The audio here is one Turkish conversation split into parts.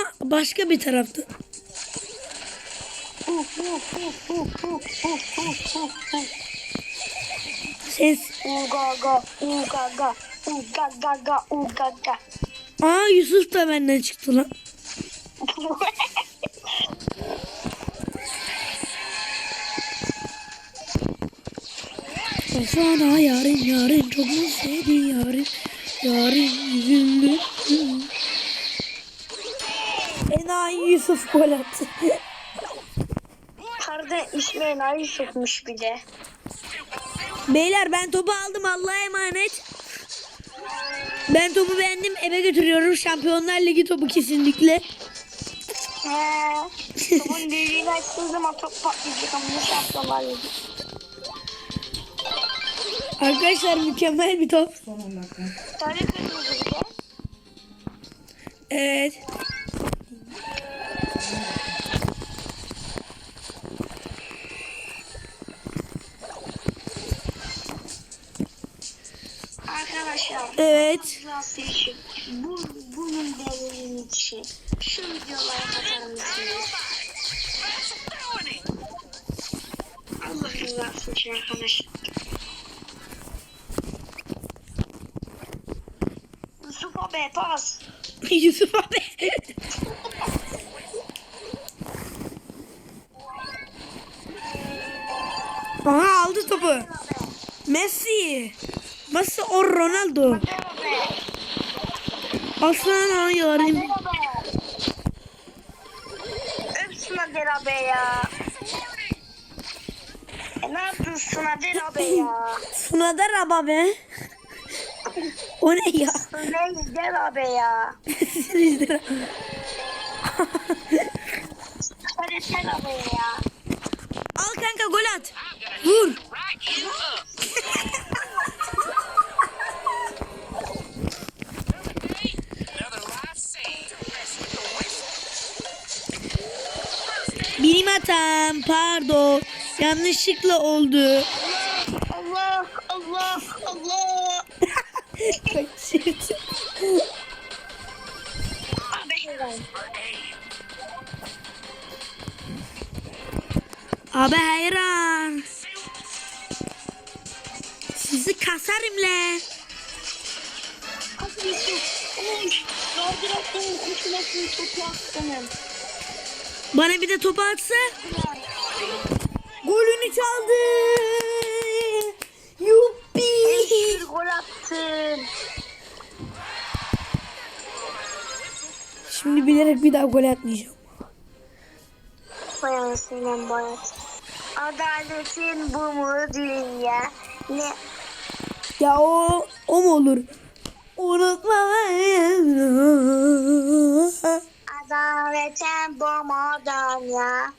Ama başka bir tarafta. Ses. Ugaga, ugaga. Aa Yusuf da benden çıktı lan. Sana yarın yarın çok mu sevdi yarın yarın yüzünü. Enayi Yusuf gol attı. Karda İsmail Ali sokmuş bir de. Beyler ben topu aldım Allah'a emanet. Ben topu beğendim eve götürüyorum. Şampiyonlar Ligi topu kesinlikle. He. Topun deliğini açtığı zaman top patlayacak ama ne şampiyonlar ligi. Arkadaşlar mükemmel bir top. Sarı kırmızı bir de. Evet. Evet. Bu, bunun devriminin için. Şu videolara katar mısınız? Allah rızası için arkadaşlar. Yusuf abi pas. Yusuf abi. Aha aldı topu. Messi. Messi o Ronaldo. Aslan yarim. Öpsün Adel abi ya. E, ne yapıyorsun Adel abi ya? Sunada raba be. O ne ya? Ne Adel abi ya? Hadi sen abi ya. Al kanka gol at. Vur. Hatam. Pardon. Yanlışlıkla oldu. Allah Allah Allah. Kaçırdım. Abi hayran. Sizi kasarım le. Hadi Yusuf. Oy. Kaldırattın kuşulasın tutmasın. Bana bir de top atsa. Golünü çaldı. Yuppi. Bir gol attın. Şimdi bilerek bir daha gol atmayacağım. Bayansından bayat. Adaletin bu mu dünya? Ne? Ya o o mu olur? Unutma bu mu dünya?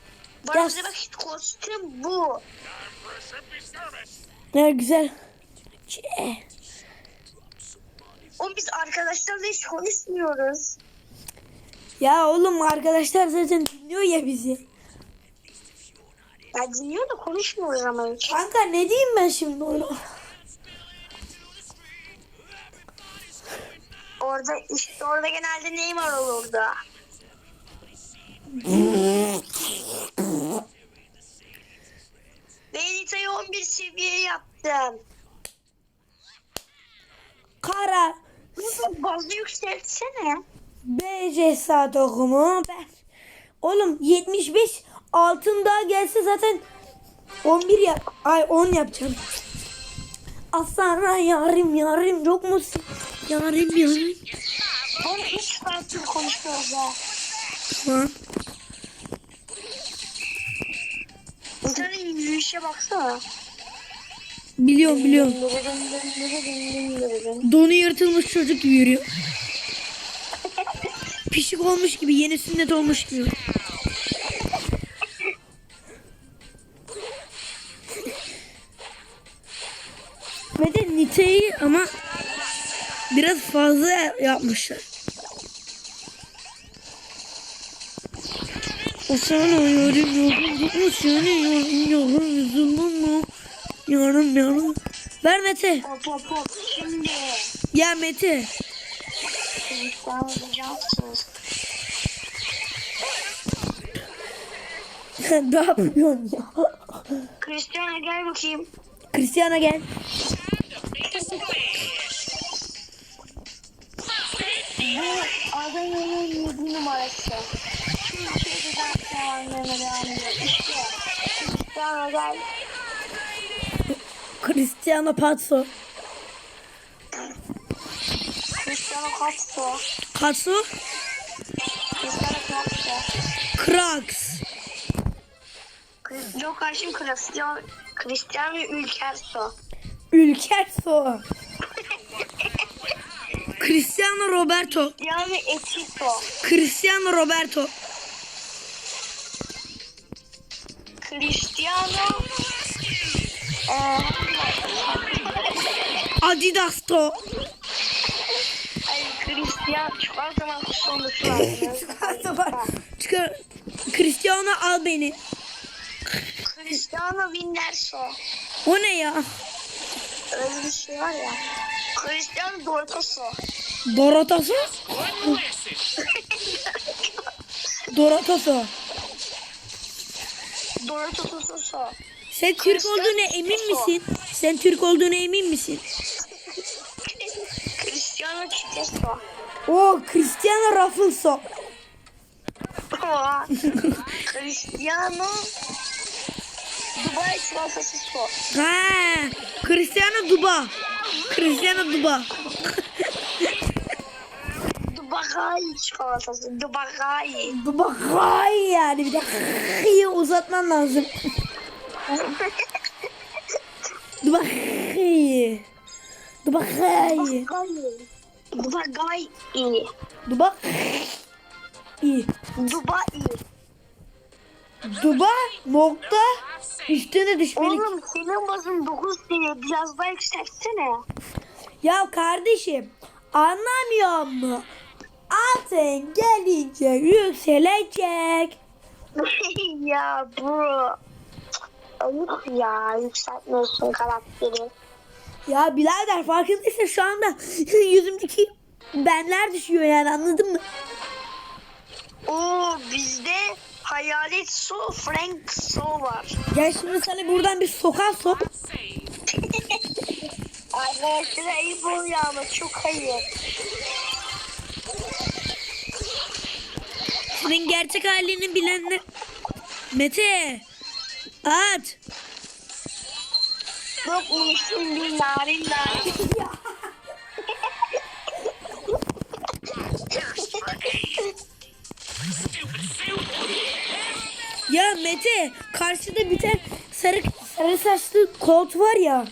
Bana Ya- bize bak kostüm bu. Ne güzel. Oğlum biz arkadaşlarla hiç konuşmuyoruz. Ya oğlum arkadaşlar zaten dinliyor ya bizi. Ya dinliyor da konuşmuyoruz ama hiç. Kanka ne diyeyim ben şimdi ona? Orada işte orada genelde Neymar olurdu. Benita'yı 11 seviye yaptım. Kara bazı yükseltsene. BC saat okumu ben. Oğlum 75 altın daha gelse zaten 11 yap ay 10 yapacağım. Aslan yarim yarim çok musun? Yarim yarim. Bunu 3 saattir konuşuyoruz ha. Tamam. İnsanın yürüyüşe baksana. Biliyorum biliyorum. Donu yırtılmış çocuk gibi yürüyor. Pişik olmuş gibi yeni sünnet olmuş gibi. Ve de niteyi ama biraz fazla yapmışlar. Sana yarım yarım seni yarım yarım yüzümün mü? Yarım yarım. Ver Mete. Hop hop hop şimdi. Gel Mete. Sen ne yapıyorsun ya? Cristiano gel bakayım. Cristiano gel. Bu adamın 7 numarası. Türkiye'den puanlarına devam ediyor. İşte. Cristiano gel. Cristiano Pazzo. Cristiano Castro. Pazzo. Cristiano. Krax. Yok karşım Cristiano. Cristiano Ülkerso. Ülkerso. Cristiano Roberto. Cristiano Etito. Cristiano Roberto. Cristiano. Eee. Adidas'to. Ay Cristiano. An zaman sonuç var. Çıkar. Cristiano al beni. Cristiano Winderso. O ne ya? Öyle bir şey var ya. Cristiano Dortoso. Doratoso? Listen. Sen Türk olduğuna emin misin? Sen Türk olduğuna emin misin? Cristiano Chiteso. O Cristiano Raffleso. Cristiano Dubai su. Ha, Cristiano Duba. Cristiano Duba. Dubai çikolatası. Dubai. Duba hay yani bir de hıyı uzatman lazım. Duba hıyı. Dubai. Duba iyi. Dubai. Duba nokta üstüne düşmelik. Oğlum senin bazın 9 diye biraz daha yükseltsene. Ya kardeşim anlamıyor mu? Altın gelince yükselecek. ya bro. Ayıp ya yükseltmiyorsun karakteri. Ya birader farkındaysan şu anda yüzümdeki benler düşüyor yani anladın mı? Oo bizde hayalet su, Frank su var. Gel şimdi sana buradan bir sokağa sok. Arkadaşlar ayıp oluyor ama çok ayıp. Senin gerçek halini bilenler... Mete! At! Yok musun bir narin narin. Ya Mete karşıda bir tane sarı, sarı saçlı Colt var ya.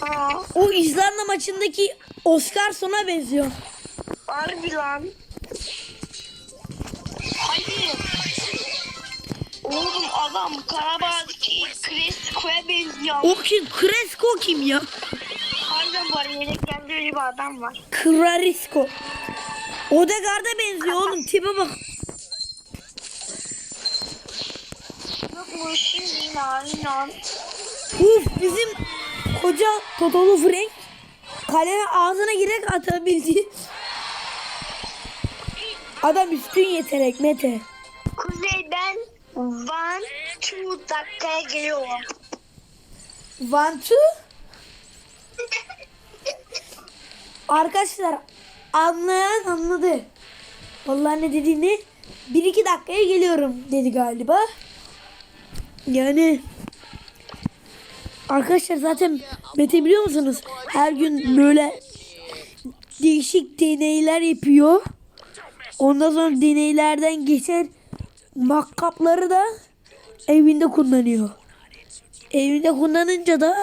Ha, O İzlanda maçındaki Oscar sona benziyor. harbi lan. Oğlum adam Karabağ'daki Cresco'ya benziyor. O kim? Cresco kim ya? Harbiden var yedeklerinde öyle bir adam var. Krarisco. Odegaard'a benziyor oğlum tipe bak. Yok mu şimdi narin narin. Uf bizim koca Totolu Frank kaleye ağzına girerek atabildi. Adam üstün yetenek Mete. One two dakikaya geliyorum. One two. Arkadaşlar anlayan anladı. Vallahi ne dediğini bir iki dakikaya geliyorum dedi galiba. Yani arkadaşlar zaten Mete biliyor musunuz? Her gün böyle değişik deneyler yapıyor. Ondan sonra deneylerden geçen makkapları da evinde kullanıyor. Evinde kullanınca da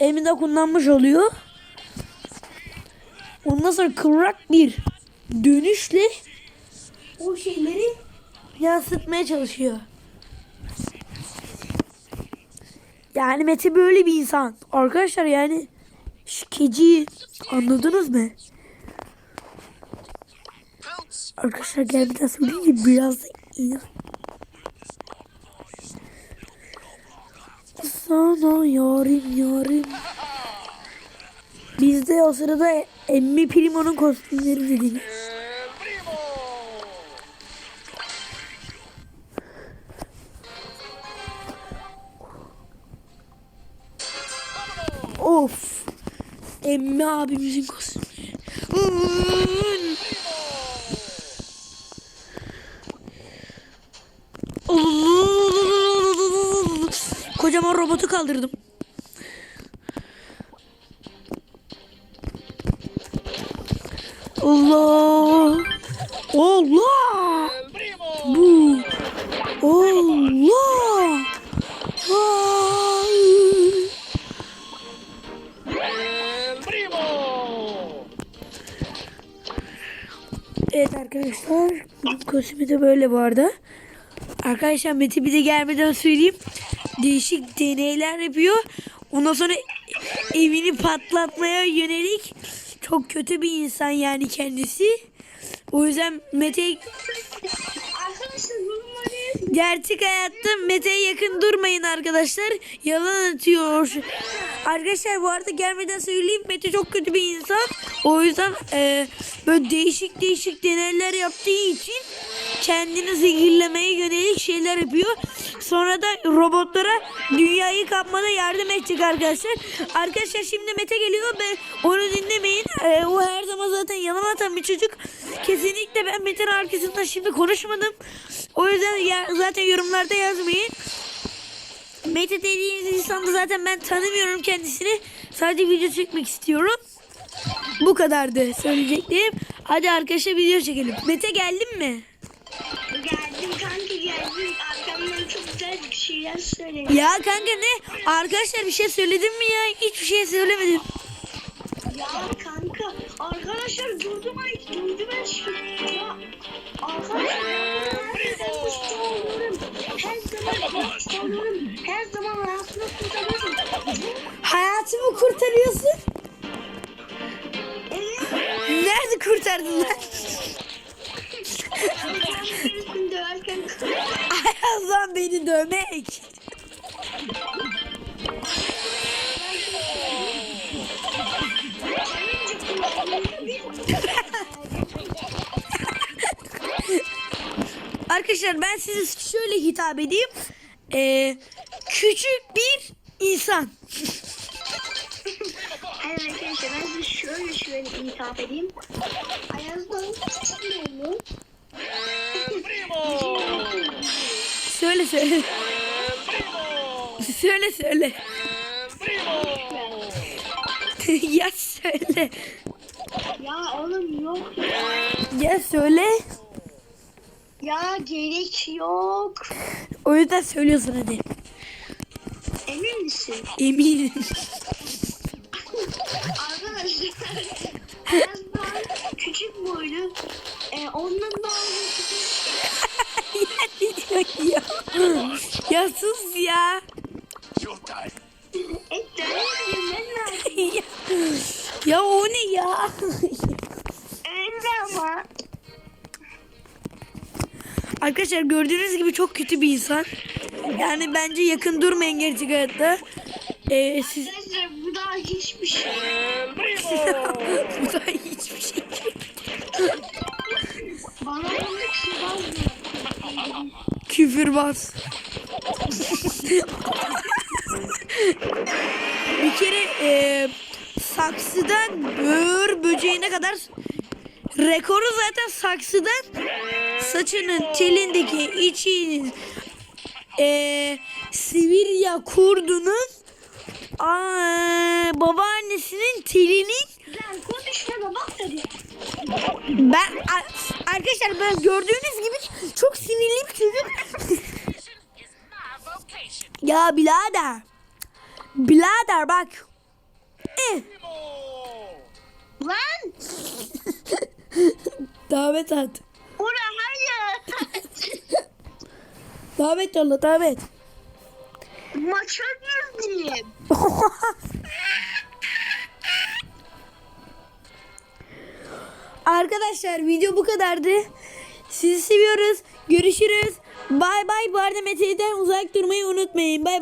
evinde kullanmış oluyor. Ondan sonra kıvrak bir dönüşle o şeyleri yansıtmaya çalışıyor. Yani Mete böyle bir insan. Arkadaşlar yani şikeci anladınız mı? Arkadaşlar gel bir daha söyleyeyim ki biraz iyi. Sana yarim yarim. Biz o sırada Emmi Primo'nun kostümleri dedik. Of. Emmi abimizin kostümü. Kocaman robotu kaldırdım. Allah. Allah. Bu. Allah. Primo. Evet arkadaşlar. Kostümü de böyle bu arada. Arkadaşlar Mete bir de gelmeden söyleyeyim. Değişik deneyler yapıyor. Ondan sonra evini patlatmaya yönelik çok kötü bir insan yani kendisi. O yüzden Mete gerçek hayatta Mete'ye yakın durmayın arkadaşlar. Yalan atıyor. Arkadaşlar bu arada gelmeden söyleyeyim Mete çok kötü bir insan. O yüzden e, böyle değişik değişik deneyler yaptığı için kendini zehirlemeye yönelik şeyler yapıyor. Sonra da robotlara dünyayı kapmada yardım edecek arkadaşlar. Arkadaşlar şimdi Mete geliyor ve onu dinlemeyin. E, o her zaman zaten yalan atan bir çocuk. Kesinlikle ben Mete'nin arkasından şimdi konuşmadım. O yüzden ya, zaten yorumlarda yazmayın. Mete dediğiniz insanı zaten ben tanımıyorum kendisini. Sadece video çekmek istiyorum. Bu kadardı söyleyeceklerim. Hadi arkadaşlar video çekelim. Mete geldin mi? Ya kanka ne? Arkadaşlar bir şey söyledin mi ya? Hiçbir şey söylemedim. Ya kanka arkadaşlar durdum ay durdum ben şu ya arkadaşlar her zaman usta olurum her zaman usta olurum her zaman hayatımı kurtarıyorum Hayatımı kurtarıyorsun. evet Nerede kurtardın lan? Ayazdan beni dövmek. Arkadaşlar ben size şöyle hitap edeyim. Ee, küçük bir insan. Evet arkadaşlar ben size şöyle şöyle hitap edeyim Ayazdan? El primo. Söyle söyle. Primo. Söyle söyle. Primo. ya söyle. Ya oğlum yok ya söyle. Ya gerek yok O yüzden söylüyorsun hadi. Emin misin? Eminim. Arkadaşlar Ayazdan küçük boylu e, ondan daha küçük ya ne diyor ya? Ya sus ya. Ya. Ya o ne ya? Öyle ama Arkadaşlar gördüğünüz gibi çok kötü bir insan. Yani bence yakın durmayın gerçek hayatta. Ee, siz Arkadaşlar bu daha hiçbir şey bu da Küfürbaz. bir kere e, saksıdan böğür böceğine kadar rekoru zaten saksıdan saçının telindeki içinin e, Sibirya kurdunun aa, babaannesinin telinin Lan konuşma bak tabii ben a- arkadaşlar ben gördüğünüz gibi çok sinirli bir çocuk. ya birader. Birader bak. Eh. Lan davet at. Ura hayır Davet yolla davet. Maça girdim Arkadaşlar video bu kadardı. Sizi seviyoruz. Görüşürüz. Bay bay. Bu arada Mete'den uzak durmayı unutmayın. Bay bay.